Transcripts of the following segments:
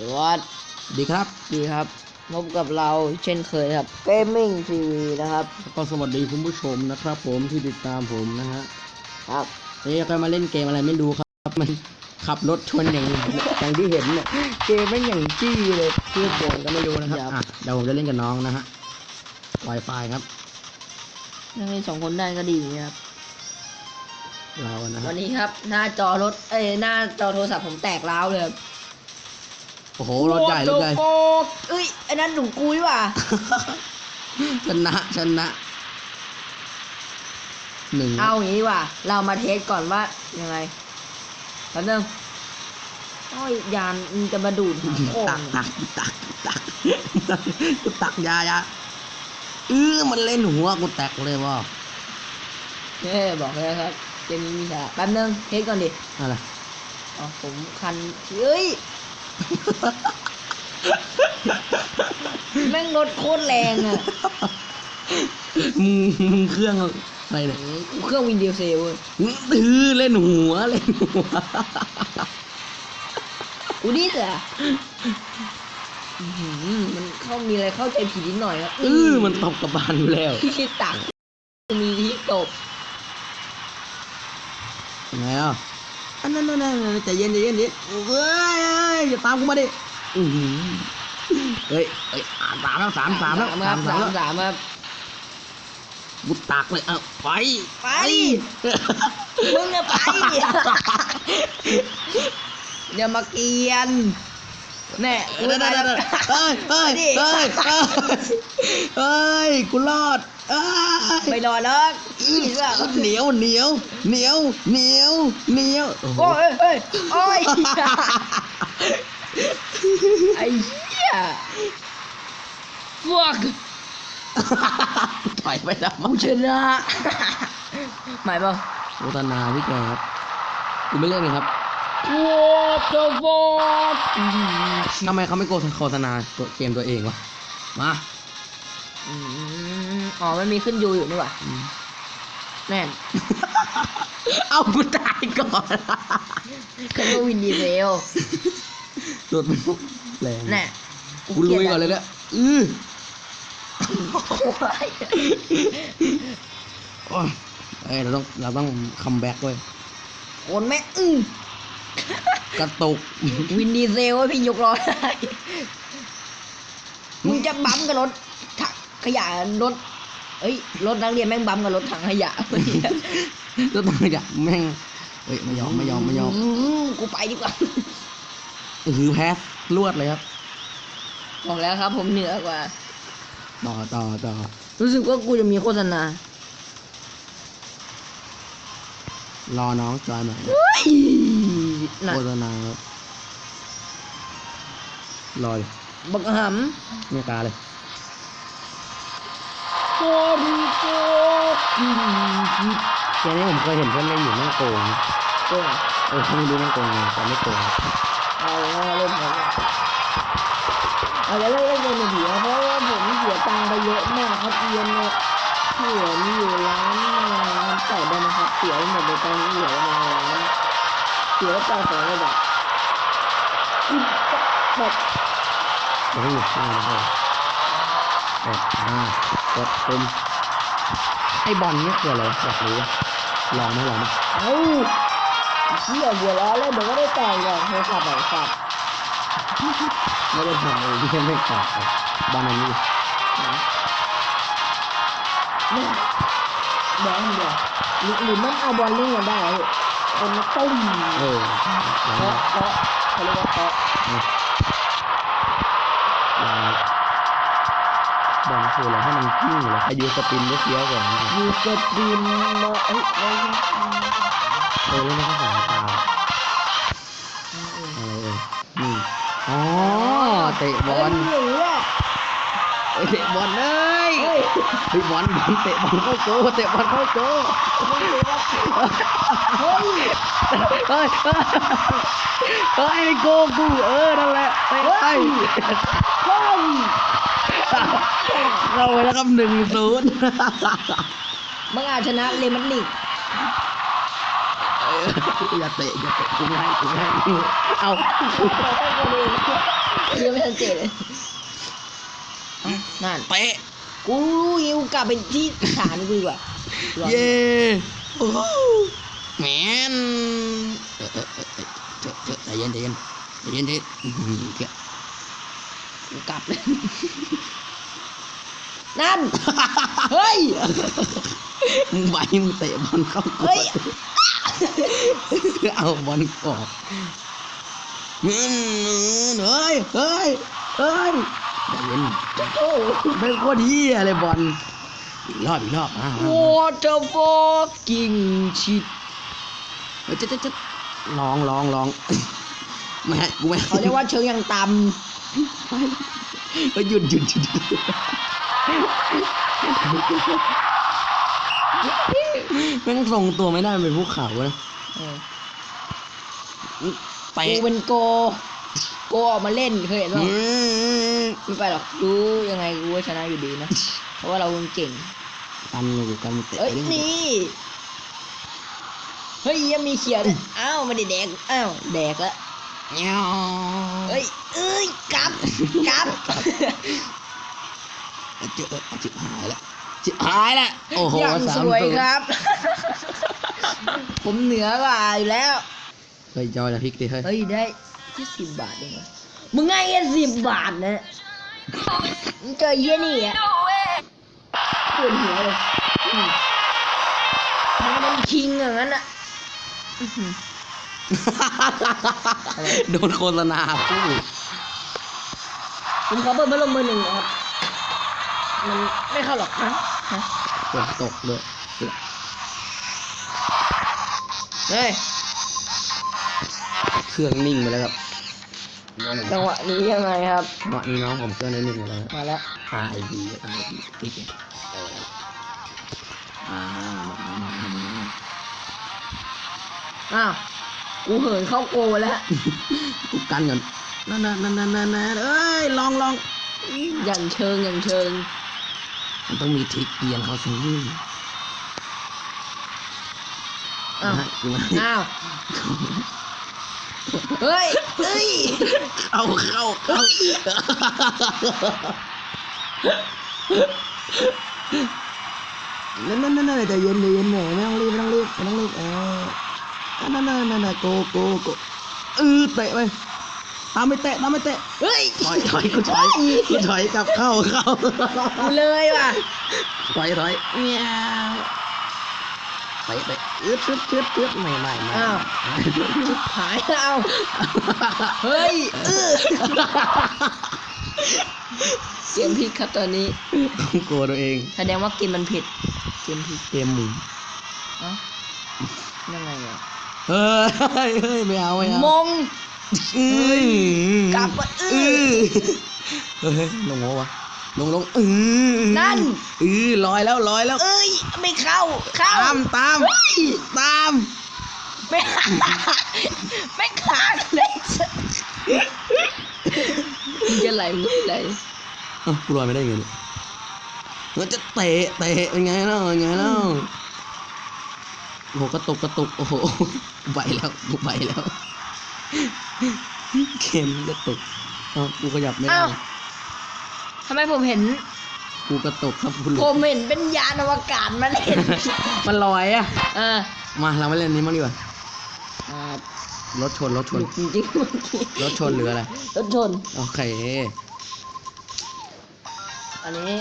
สวัสดีครับดีครับพบกับเราเช่นเคยครับ Gaming TV นะครับแล้วก็สวัสดีคุณผู้ชมนะครับผมที่ติดตามผมนะฮะครับวันนี้ก็มาเล่นเกมอะไรไม่รู้ครับ มันขับรถชนอย่างอย่างที่เห็นเนี่ยเกมไม่งอย่างจี้เลยชื่อเกมก็ไม่รู้นะครับอะเดี๋ยวผมจะเล่นกับน้องนะฮะ Wi-Fi ครับนั่งเล่นสองคนได้ก็ดีครับเราอะนะฮะวันนี้ครับ หน้าจอรถเอ้ยหน้าจอโทรศัพท์ผมแตกร้าวเลยครับ โอ้โหรถใหญ่รถใหญ่โอ้โเอ้ยไอ้นั่นหนุ่มกุ้ยว่ะชนะชนะหนึ่งเอาอย่างนี้ว่ะ เรามาเทสก่อนว่ายังไงแป๊บนึงโอ้ยยานมันจะมาดูดหาโค้งตักตักตักตักกูตักยายาเออมันเล่นหัวกูแตกเลยว่ะเน่บอกเลยครับเกมนี้มีสาระแป๊บนึงเทสก่อนดิอะไรอ๋อผมคันเฮ้ย แม่งรถโคตรแรงอะมึงมึงเครื่องอะไรเนี่ยกูเครื่องวินดีเซลเว้ยตื้อเล่นหัวเล่นหัวกูนี่แหละอื้อหือมันเข้ามีอะไรเข้าใจผิดนิดหน่อยครับเออมันตบกับบานอยู่แล้วที่คิดตักมีที่ตบยังไงอะ อันนั้นนั่นนั่นใจเย็นใจเย็นใจเย็นเฮ้ยเอ้ยอย่าตามกูมาดิอือหือเฮ้ยเฮ้ยอ่านสามแล้วสามสามแล้วสามคสารับมสามสามแล้วสามครับกูตักเลยเอ้าไปไปมึงอะไปอย่ามาเกรียนแน่เฮ้ยเฮ้ยเฮ้ยเฮ้ยเฮ้ยเฮ้ยกูรอดเอ้ย ไม่รอดหรอกอีสอะเหนียวเหนียวเหนียวเหนียวเหนียวโอ้โหโอ้ยเอ้ยโอ้ยไอ้เหี้ยฟวกถอยไปแล้วกูชนะหมายเปล่าโฆษณาพี่แกครับกูไม่เล่นเลยครับ What the fuck ทำไมเขาไม่โฆษณาตัวเกมตัวเองวะมา อืมอ๋อ มันมีขึ้นยูอยู่นี่หว่าอืมแน่น เอากูตายก่อนเคยว่าวินดีเซลรถมันแรงแน่กูลุยก่อนเลยเนี่ยอือโอ้ยเอ้ยเราต้องเราต้องคัมแบ็กเว้ยโอนแม่อื้อกระตุก วินดีเซลว่าพี่ยกล้อได้มึงจะบั๊มกับรถถังขยะรถ เอ้ยรถนักเรียนแม่งบั๊มกับรถถังขยะรถต้องอยากแม่งเฮ้ยไม่ยอมไม่ยอมไม่ยอมมกูไปดีกว่าถือแพ้รวดเลยครับบอกแล้วครับ ผมเหนือกว่า ต่อต่อต่อรู้สึกว่ากูจะมีโฆษณารอน้องจอยหน่อยเฮ้ยน่ะโฆษณาครับรอเลยบักหไม่กล้าเลยำโคริโกกินเกมนี้ผมเคยเห็นเพื่อนเล่นอยู่แม่งโกงเจ้าเออไม่รู้แม่งโกงไงแต่ไม่โกงเอาเล่นผมเอาจะเล่นเล่นเกมมือถือเพราะว่าผมเสียตังค์ไปเยอะมากครับเรียนเนี่ยเหลือมีอยู่ร้านร้านแต่ได้นะครับเสียหมดเลยตอนนี้เหลือมาร้านเสียตังค์สองร้อยบาทกินแบบเดี๋ยให้หยุดช่วย กดอ่ากดปุ่มไอ้บอลเนี่ยคืออะไรอยากรู้ลองไหมลองไหมเอ้าเชี่ยหัวล้อเลยเดี๋ยวก็ได้แต่งอย่างโทรศัพท์ไหนสัตว์ไม่ได้ทำเองที่ไม่ตอบเลยบอลอันนี้เนี่ยแดงเดียวหรือมันเอาบอลเล่นกันได้เหรอคนต้มเออเพราะเพราะเขาเรียกว่าเพราะ คืออะไรให้มันกิ้งเลยอายุสปินได้เฟี้ยวกว่านี้ยูเกตีนมาเอ้ยเอ้ยเออแล้วมันก็สายตาอะไรเอ่ยนี่อ๋อเตะบอลเฮ้ยเนี่ยเอ้ยเตะบอลเลยเฮ้ยเฮ้ยบอลบอลเตะบอลเข้าโกเตะบอลเข้าโกเฮ้ยเฮ้ยเฮ้ยเฮ้ยโกกูเออนั่นแหละเฮ้ยเฮ้ย เฮ้ยเราไปแล้วครับหนึ่งศูนย์มึงอาจชนะเลมันลิกอย่าเตะอย่าเตะกูไม่ให้กูไม่ให้เอาเราต้องกระเด็นยังไม่ทันเจเลยเอ้านั่นเตะกูรู้ยิวกลับไปที่ฐานกูดีกว่าลองเย้โอ้โหแมนเออเออเออเออเจอเจอใจเย็นใจเย็นใจเย็นใจเย็นอื้อหือเกี่ยกูกลับเลย นั่น เฮ้ย มึงไหวมึงเตะบอลเข้าเฮ้ย เอาบอลออกอืมเฮ้ยเฮ้ยเฮ้ยใจเย็นโอ้โหเป็นโคตรเหี้ยเลยบอลอีกรอบอีกรอบอ่า Water fucking shit เฮ้ยจะจะจะลองลองลองไม่ให้กูไม่ให้เขาเรียกว่าเชิงยังต่เฮ้ยหยุดหยุดหยุดหยุด แม่งทรงตัวไม่ได้มันเป็นภูเขานะำเออไปกูเป็นโก โกออกมาเล่นเคยเห็นป่ะอืมไม่ไปหรอกรู้ยังไงกูก็ชนะอยู่ดีนะ เพราะว่าเราเก่งกันอยู่กันเตะเอ้ยเล่นนี่ เฮ้ยยังมีเขียวด้วยอ้าวไม่ได้แดกอ้าวแดกละเงี้ยวเอ้ยเอ้ยกลับกลับ เจอจิบหายแล้วจิบหายแล้วโอ้โหอย่างสาสมวยตัวครับ ผมเหนือกว่าอยู่แล้ว เฮ้ยจอยจะพลิกดิเฮ้ยเฮ้ยได้แค่สิบบาทเองเหรอมึงไงแค่สิบบาทนะมึงเจอเยี่ยนี่อะปวดหัวเลยอืมมันเป็นคิงอย่างนั้นอะอื้อหือ โดนโฆษณาพูดผมขอเปิดพัดลมมือหนึ่งนะครับ มันไม่เข้าหรอกฮะฮะฝนตกเลยเฮ้ย เครื่องนิ่งไปแล้วครับจังหวะนี้ยังไงครับเมื่อนี้น้องผมเครื่องนิ่งไปแล้วมาแล้ว R I B R I B ติ๊กเนี่ยเอออ่าอ้าวกูเหินเข้าโกแล้วกูกันก่อนนั่นนั่นนั่นนั่นนั่นนั่นเอ้ยลองลองอย่างเชิงอย่างเชิง มันต้องมีทริคเกียนเขาสิอ้าวนะกูไม่อ้าวเฮ้ยเฮ้ยเข้าเข้าเข้านั่นนั่นนั่นนั่นใจเย็นใจเย็นแหมไม่ต้องรีบไม่ต้องรีบไม่ต้องรีบเออนั่นนั่นนั่นนั่นโกโกโกเออเตะไป ตามไปเตะตามไปเตะเฮ้ยถอยถอยกูถอยกูถอยกลับเข้าเข้ากูเลยว่ะถอยถอยเมียวไปไปอึดอึดอึดอึดไม่ไม่ไม่อ้าวหายเอาเฮ้ยเออเกมพลิกครับตอนนี้กลัวตัวเองแสดงว่าเกมมันผิดเกมพลิกเกมหมุนเอ้ายังไงอะเฮ้ยเฮ้ยไม่เอาไม่เอามง อืกลับมาอื้อเฮ้ยลงหัวะลงลงอือนั่น อือลอยแล้วลอยแล้ว เอ้ย ไม่เข้า เข้า ตามตามเฮ้ย ตามไม่ ไม่ขาดเลยมึงจะไหลมึงจะไหลเอ้ากูลอยไม่ได้ไงเนี่ยมันจะเตะเตะเป็นไงเล่าเป็นไงเล่าโอ้โหกระตุกกระตุกโอ้โหไหวแล้วกูไหวแล้ว เกมกระตุกเอ้ากูขยับไม่ได้อ้าว ทำไมผมเห็น กูกระตุกครับคุณหลุผดมเห็นเป็นยานอวกาศมาเล่น มันลอยอะเออมาเรามาเล่นนี้มั้งดีกว่า อ่ารถชนรถชหนลุดจริงๆเมื่อกี้รถชนหรืออะไร รถชน โอเค อันนี้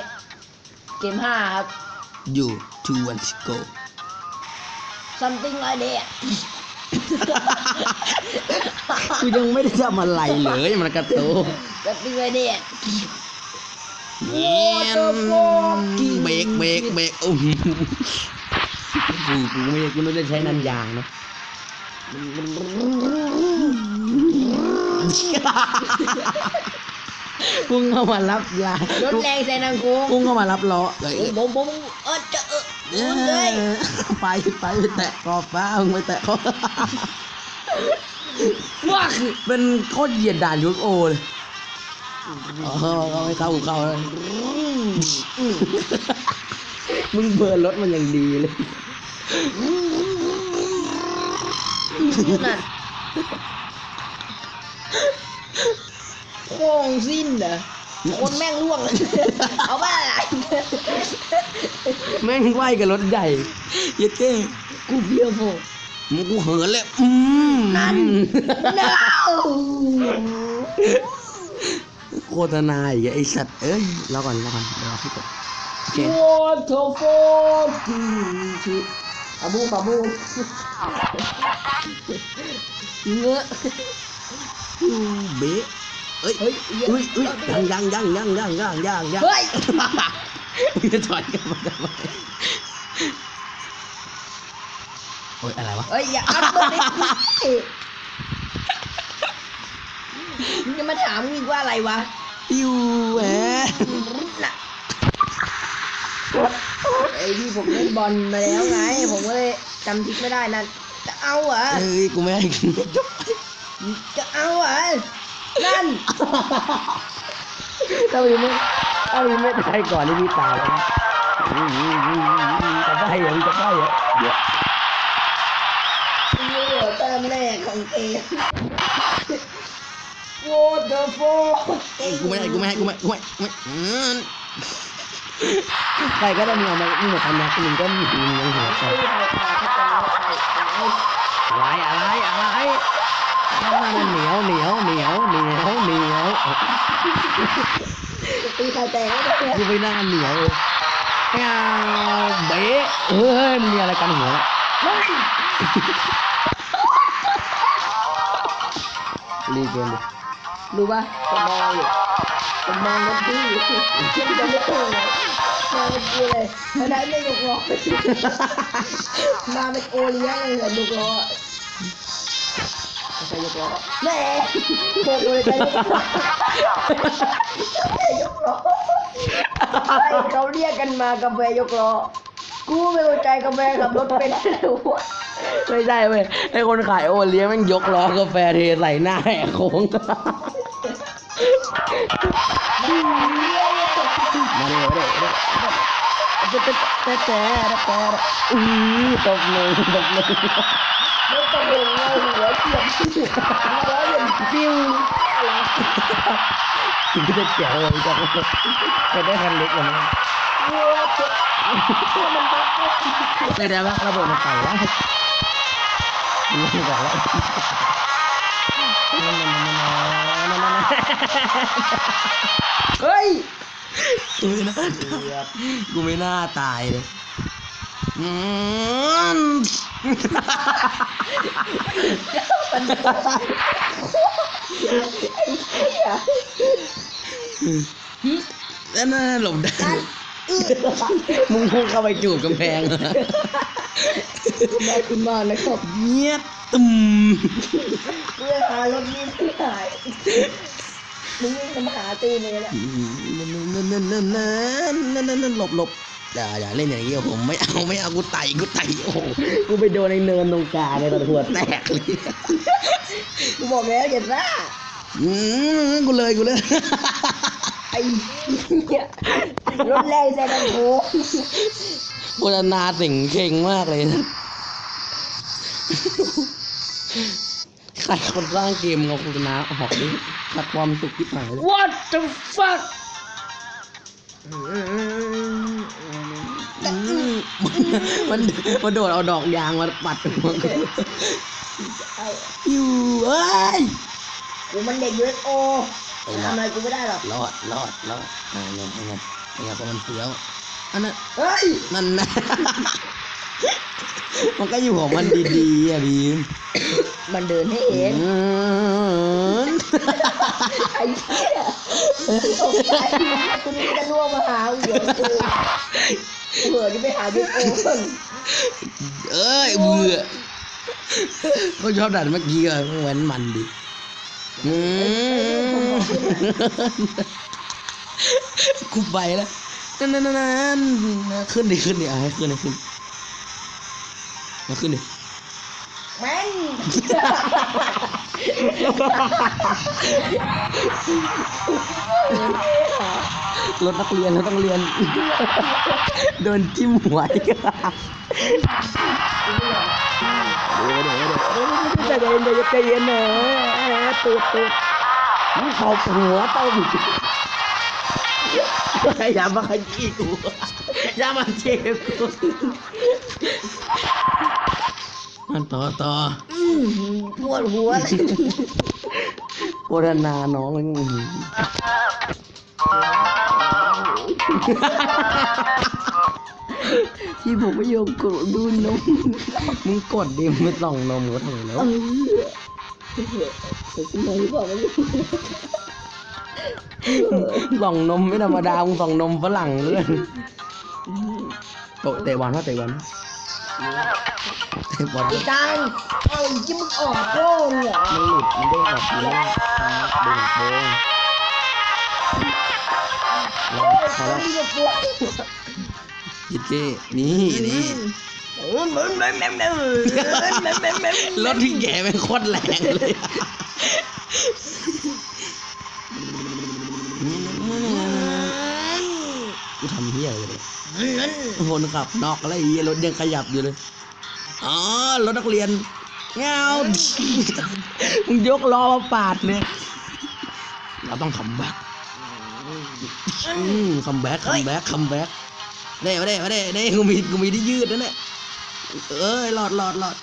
เกมห้าครับ อยู่ two one go something like that กูยังไม่ได้ทำอะไรเลยมันกระตุก something like that เงี้ยเบรกเบรกเบรกโอ้โหกูกูไม่กูไม่ได้ใช้นันยางนะ กุ้งเข้ามารับลารถแรงใส่นางกูงกุ้งเข้ามารับล้อเลยผมผมเออจะเออเอมึงเลยอไปไปไปแตะขอบฟ้ามึงไปแตะขอบว้าเป็นโคตรเหยียดด่านยุทธโอเลยอ๋อเขาไม่เข้ากูเข้าเลยมึงเบิร์นรถมันอย่างดีเลยนั่น โค้งสิ้นเหรอคนแม่งล่วง เอาบ้าอะไรแม่งไหวกับรถใหญ่เยัดเก้กูเฟียวโฟมึงกูเหินเลยอืมนั่นโฆษณาอีกไอสัตว์เอ้ยรอก่อนรอก่อนเดี๋ยวรอพี่กดโอเคโวโทโฟทีทีอาบูอาบูเงอะยูเบะ เอ้ยเฮ้ยอุ้ยอุ้ยยังยังยังยังยังยังยังยังเฮ้ยมึงจะถอยกลับมาทำไมโอ้ยอะไรวะเฮ้ยอย่าอัดตัวนี้มึงจะมาถามกูอีกว่าอะไรวะยูแหวน่ะไอ้ที่ผมเล่นบอลมาแล้วไง ผมก็เลยจำทิศไม่ได้นั่นจะเอาเหรอเอ้ยกูไม่ให้กูไม่จบจะเอาเหรอ นั่นถ้ามึงไม่ถ้ามึงไม่ตายก่อนนี่พี่ตายแล้วนะจะไปเหรอมึงจะไปเหรอเดี๋ยวนี่เหรอเติมแรกของเกมโวเตอร์โฟกูไม่ให้กูไม่ให้กูไม่กูไม่กูไม่อืมใครก็ได้มึงเอามามึงมาทำนะมึงก็มีมึงยังหัวใจอะไรอะไรอะไร มันเหนียวเหนียวเหนียวเหนียวเหนียวตีไข่แตกแล้วเนี่ยกูไปหน้าเหนียวเลยแมวเบ๊ะเฮ้ยมันมีอะไรกันหัวเฮ้ยรีเกมดิรู้ป่ะผมมองอยู่ผมมองรถพี่ยังจะไม่ตื่นเลยมองรถพี่เลยถ้าได้ไม่ยกล้อมาเป็นโอเลี้ยงเลยเหรอยกล้อ ไม่ใช่ยกล้อแม่โคตรเลยใจยกล้อเขาเรียกกันมากาแฟยกล้อกูไม่เข้าใจกาแฟขับรถเป็นหรือวะไม่ใช่เว้ยไอคนขายโอเลี้ยงแม่งยกล้อกาแฟเทใส่หน้าแหกโค้งมาเร็วเร็วเร็วแต่แต่แต่แต่อือตบมือตบมือไม่ต้อ เกียบหัวอย่างฟิวถึงจะเจ๋วเลยจังจะได้คันเล็กกว่านี้หัวเจ็บมันแต่เดี๋ยวระเบิดมันไปแล้วมันไม่บอกแล้วนั่นนั่นนั่นนั่นนั่นเฮ้ยกูไม่น่ากูไม่น่าตายเลยอืม นั่นนั่นหลบได้ มึงพุ่งเข้าไปจูบกำแพงแม่คุณมานะครับเงียบตึมเพื่อหารถนี้ไม่หายมึงวิ่งมาหาตีนี่แหละนั่นนั่นนั่นนั่นนั่นนั่นนั่นหลบหลบ อย่าอย่าเล่นอย่างนี้กับผมไม่เอาไม่เอากูไต่กูไต่โอ้โหกูไปโดนในเนินตรงกลางเลยตอนหัวแตกเลยกูบอกแล้วอย่าซ่าอืมกูเลยกูเลยไอ้เหี้ยรถแรงแซงโค้งโฆษณาสิ่งเข่งมากเลยนะใครคนสร้างเกมเอาโฆษณาออกดิขัดความสุขที่หายเลย What the fuck อืมมันมันโดดเอาดอกยางมาปัดหัวกูไอ้อยู่เอ้ยกูมันเด็ก USO ไปละทำอะไรกูไม่ได้หรอก รอดรอดรอดอ่าเนี่ยเนี่ยเนี่ยเพราะมันเฟี้ยวอันนั้น เฮ้ยนั่นนะ มันก็อยู่ของมันดีๆอะบีม มันเดินให้เห็นอืมไอ้เหี้ยตกใจคุณนี่จะล่วงมาหาหัวกูเผื่อที่ไปหา USO ก่อนเอ้ยเบื่อก็ชอบดันเมื่อกี้อะเหมือนมันดิอืมกูไปแล้วนั่นนั่นนั่นขึ้นดิขึ้นดิเอาให้ขึ้นให้ขึ้นมาขึ้นดิ แม่งรถนักเรียนเราต้องเรียน โดนจิ้มหัวอีกเดี๋ยวเดี๋ยวเดี๋ยวใจเย็นใจเย็นใจเย็นหน่อยตูดตูดมึงตบหัวตบอย่ามาขยี้กูอย่ามาเจ็บกู มันต่อต่ออืมปวดหัวเลยโฆษณาน้องเลยอื้อหือที่ผมไม่ยอมกดดูนมมึงกดดิไม่ต้องนมก็ถูกแล้ว เออแต่สมัยบอกว่าส่องนมไม่ธรรมดามึงส่องนมฝรั่งเลยโตะเตะบอลว่าเตะบอลเตะ บอลไอ้ตังเอ้ยที่มึงออกโค้งเหรอมันหลุดมันเด้งออกอยู่แล้วเด้งโบงรอโอ้ยพอแล้วนี่จะดยิดเจ้นี่นี่เออเหมือนเหมือนเหมือนเหมือนเหมือนเหมือนเหมือนรถที่แกเป็นโคตรแรงเลยกูทำเฮียเลยนั่นคนขับนอกอะไรเฮียรถยังขยับอยู่เลย อ๋อรถนักเรียนเงามึงยกล้อมาปาดเลยเราต้องคัมแบ็กอืมคัมแบ็กคัมแบ็กคัมแบ็กเด้มาเด้มาเด้เด้กูมีกูมีที่ยืดนะเนี่ยเอ้ยหลอดหลอดหลอด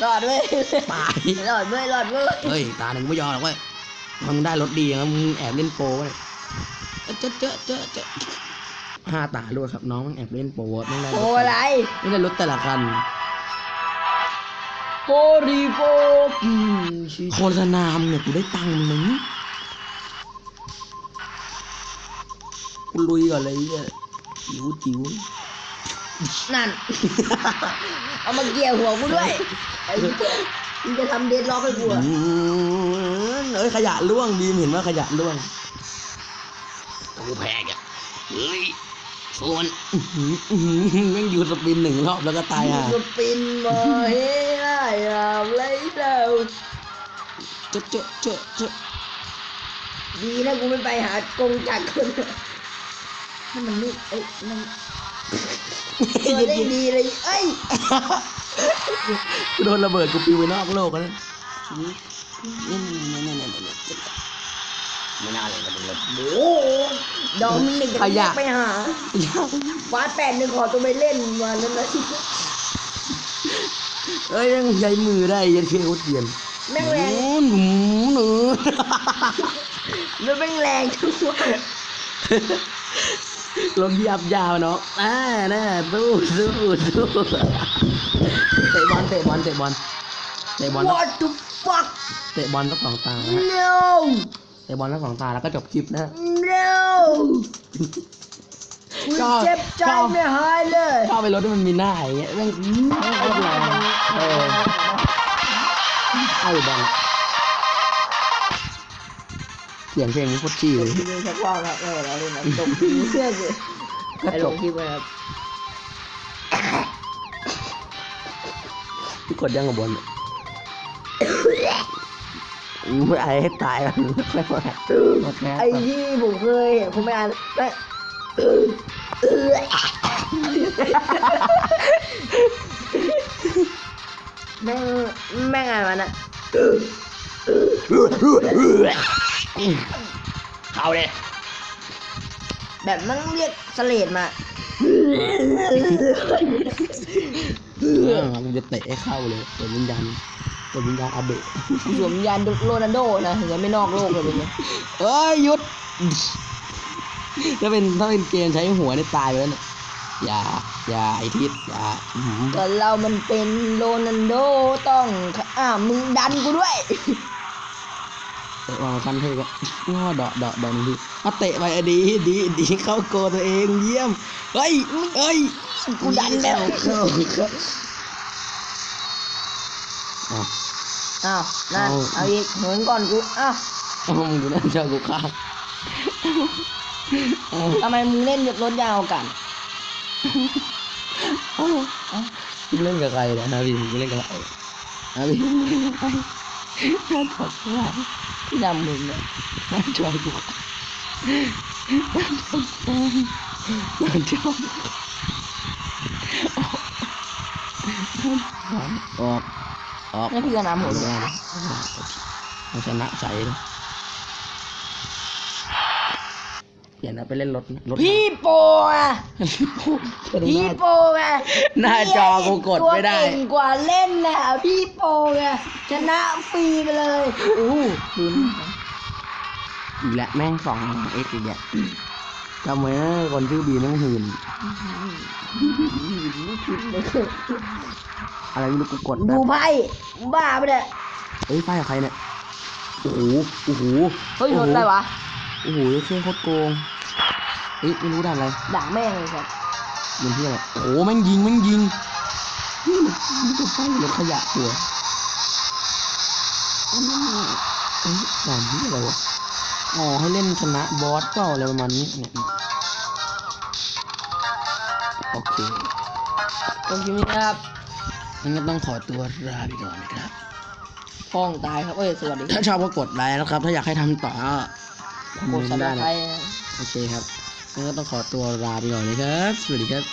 หลอดเว้ยตายหลอดเว้ยหลอดเว้ยเฮ้ยตาหนึ่งไม่ยอมหรอกเว้ยมึงได้รถดีอย่างนั้นมึงแอบเล่นโปรเว้ยเจ๊ะเจ๊ะเจ๊ะเจ๊ะ ห้าตาด้วยครับ น้องมึงแอบเล่นโปรไม่ได้โอ้อะไร ไม่ได้รถแต่ละคันโปรีโปกีชิโฆษณามึงเนี่ยกูได้ตังค์มึงกูลุยก่อนเลยเนี่ยจิ๋วจิ๋วนั่น เอามาเกี่ยวหัวกูด้วยไอ้เหี้ยมึงจะทำเดดล็อกให้กูอือะมเอ้ยขยะล่วงดีมเห็นว่าขยะล่วงกูแพ้แกเฮ้ย ส่วนอื้อหืออื้อหือแม่งอยู่สปินหนึ่งรอบแล้วก็ตายอะสปินมาให้ได้เราเลยเราเจ๊ะเจ๊ะเจ๊ะเจ๊ะดีนะกูไม่ไปหากงจักรคนให้มันนี่เอ้ยมันตัวได้ดีเลยเอ้ยกูโดนระเบิดกูปิวไปนอกโลกแล้วนะนี่นี่นี่นี่นี่นี่ ไม่น่าเลยกระโดดโอ้โหดอมหนึ่งขยะ ไปหาฟาดแปดหนึ่งขอตัวไปเล่นมาแล้วนะเอ้ยยังใช้มือได้ยันเคโคตรเตียนแม่งแรงหนูหนูแล้วแม่งแรงทั้งวันลงยับยาวเนาะอ่าน่าสู้สู้สู้เตะบอลเตะบอลเตะบอลเตะบอลวอตทุฟักเตะบอลสักสองตานะฮะ no เตะบอลสักสองตาแล้วก็จบคลิปนะฮะ no กูชอบเจ็บใจชอบไม่หายเลยชอบไปรถที่มันมีหน้าอย่างเงี้ยแม่งแม่งโคตรแรงเออเข้าบอลเสียงเพลงมันโคตรจี้เลยที่นี่ชักว่าวครับเออเราเล่นนะจบเสื้อสิก็ไอ้จลบงคลิปไว้ครับที่กดยังกับบอล ไม่ไอ้ให้ตายมันไม่ไหวหมดแล้วไอ้ที่ผมเคยเห็นผมไม่อ่านแม่งแม่งแม่งอ่านมันอะเข้าเลยแบบมันเรียกสเลดมากูจะเตะให้เข้าเลยเปิดวิญญาณ เปิดวิญญาณอาเบะสวมยันโรนัลโดนะยังไม่นอกโลกเลยเป็นไงเอ้ยหยุดถ้าเป็นถ้าเป็นเกมใช้หัวนี่ตายไปแล้วเนี่ยอย่าอย่าไอทิศอย่าอื้อหือก็เรามันเป็นโรนัลโดต้องอ่ามึงดันกูด้วยเตะบอลคันเทก็ง้อเดาะเดาะเดาะหนึ่งทีมาเตะไปอะดีดีดีเข้าโกตัวเองเยี่ยมเฮ้ยเฮ้ยกูดันแล้วเข้าเข้า อ้าวอ้าวนั่นเอาเอาอีกเหินก่อนกูอ้าวเอามึงดูนั่นเจ้ากูฆ่าเอาทำไมมึงเล่นรถยาวกันเอามึงเล่นกับใครเนี่ยนะพี่มึงเล่นกับใครนะพี่มึงเล่นกับใครน่าตกใจที่ดำมึงเนี่ยน่าจอยกูน่าจอยออก ออกไม่พี่ชนำหมดเลยเชนะใส่เปลี่ยนเอาไปเล่นรถรถพี่โปอะพี่โปอะหน้าจอกูกดไม่ได้กว่าเล่นนะพี่โปอะชนะฟรีไปเลยอู้ดูอีกแล้วแม่งสองเอ็กซ์อีกแล้ว จำไว้นะคนชื่อบีแม่งหืนคิดเลยอะไรไม่รู้กูกดแบดูบไพ่บ้าไปะเนี่ยเอ้ยไฟกับใครเนี่ย โอ้โห โอ้โหเฮ้ยรถอะไรวะ โอ้โหเครื่องโคตรโกงเอ้ยไม่รู้ด่านอะไรด่าแม่งเลยครับมันที่อะไรโอ้โหแม่งยิงแม่งยิงนี่มันมันจะไฟรถขยะตัวอันนั้นน่ะเอ้ยด่านที่อะไรวะอ๋อให้เล่นชนะบอสเปล่าอะไรประมาณนี้เนี่ย โอเคตรงที่นี้นะครับงั้นก็ต้องขอตัวลาไปก่อนนะครับพ้องตายครับเอ้ยสวัสดีคถ้ารับชอบก็กดไลค์นะครับ ถ้าอยากให้ทำต่อก็คอมกเมดนซับต์สได้ไครนะต์โอเคครับงั้นก็ต้องขอตัวลาไปก่อนเลยครับ สวัสดีครับ